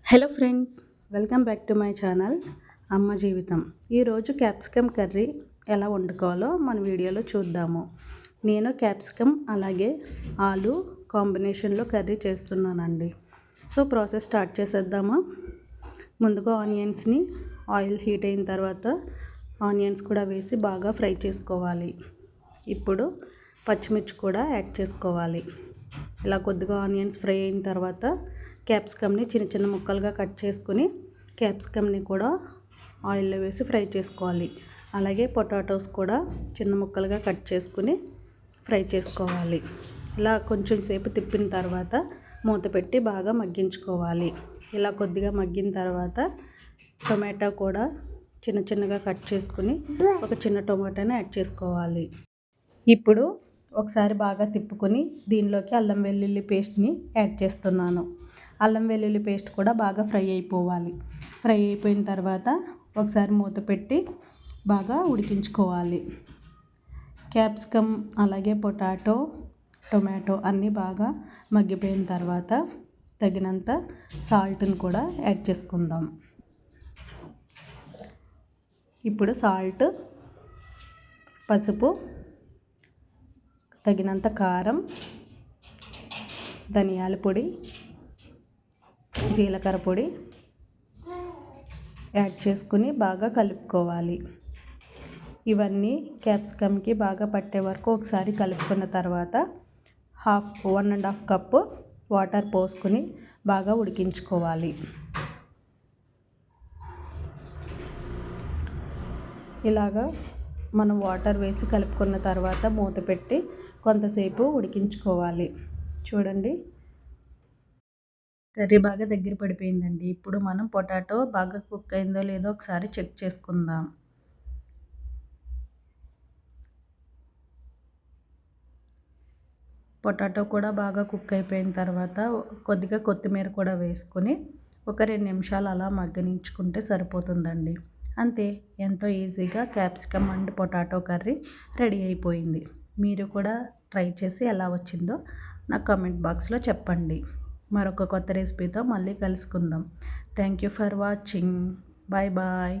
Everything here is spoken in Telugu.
Hello friends welcome back to my channel అమ్మ జీవితం. ఈరోజు క్యాప్సికమ్ కర్రీ ఎలా వండుకోవాలో మన వీడియోలో చూద్దాము. నేను క్యాప్సికమ్ అలాగే ఆలు కాంబినేషన్లో కర్రీ చేస్తున్నానండి. సో ప్రాసెస్ స్టార్ట్ చేసేద్దామా? ముందుగా ఆనియన్స్ని ఆయిల్ హీట్ అయిన తర్వాత ఆనియన్స్ కూడా వేసి బాగా ఫ్రై చేసుకోవాలి. ఇప్పుడు పచ్చిమిర్చి కూడా యాడ్ చేసుకోవాలి. ఇలా కొద్దిగా ఆనియన్స్ ఫ్రై అయిన తర్వాత క్యాప్సికమ్ని చిన్న చిన్న ముక్కలుగా కట్ చేసుకుని క్యాప్సికమ్ని కూడా ఆయిల్లో వేసి ఫ్రై చేసుకోవాలి. అలాగే పొటాటోస్ కూడా చిన్న ముక్కలుగా కట్ చేసుకుని ఫ్రై చేసుకోవాలి. ఇలా కొంచెం సేపు తిప్పిన తర్వాత మూత పెట్టి బాగా మగ్గించుకోవాలి. ఇలా కొద్దిగా మగ్గిన తర్వాత టొమాటో కూడా చిన్న చిన్నగా కట్ చేసుకుని ఒక చిన్న టొమాటోని యాడ్ చేసుకోవాలి. ఇప్పుడు ఒకసారి బాగా తిప్పుకొని దీనిలోకి అల్లం వెల్లుల్లి పేస్ట్ని యాడ్ చేస్తున్నాను. అల్లం వెల్లుల్లి పేస్ట్ కూడా బాగా ఫ్రై అయిపోవాలి. ఫ్రై అయిపోయిన తర్వాత ఒకసారి మూత పెట్టి బాగా ఉడికించుకోవాలి. క్యాప్సికమ్ అలాగే పొటాటో టొమాటో అన్నీ బాగా మగ్గిపోయిన తర్వాత తగినంత సాల్ట్ని కూడా యాడ్ చేసుకుందాం. ఇప్పుడు సాల్ట్ పసుపు తగినంత కారం ధనియాల పొడి జీలకర్ర పొడి యాడ్ చేసుకుని బాగా కలుపుకోవాలి. ఇవన్నీ క్యాప్సికమ్కి బాగా పట్టే వరకు ఒకసారి కలుపుకున్న తర్వాత half one and half cup water పోసుకుని బాగా ఉడికించుకోవాలి. ఇలాగా మనం వాటర్ వేసి కలుపుకున్న తర్వాత మూత పెట్టి కొంతసేపు ఉడికించుకోవాలి. చూడండి. కర్రీ బాగా దగ్గర పడిపోయిందండి. ఇప్పుడు మనం పొటాటో బాగా కుక్ అయిందో లేదో ఒకసారి చెక్ చేసుకుందాం. పొటాటో కూడా బాగా కుక్ అయిపోయిన తర్వాత కొద్దిగా కొత్తిమీర కూడా వేసుకొని ఒక రెండు నిమిషాలు అలా మగ్గనించుకుంటే సరిపోతుందండి. అంతే ఎంతో ఈజీగా capsicum and potato curry ready అయిపోయింది. మీరు కూడా ట్రై చేసి ఎలా వచ్చిందో నాకు కామెంట్ బాక్స్లో చెప్పండి. మరొక కొత్త రెసిపీతో మళ్ళీ కలుసుకుందాం. Thank you for watching bye bye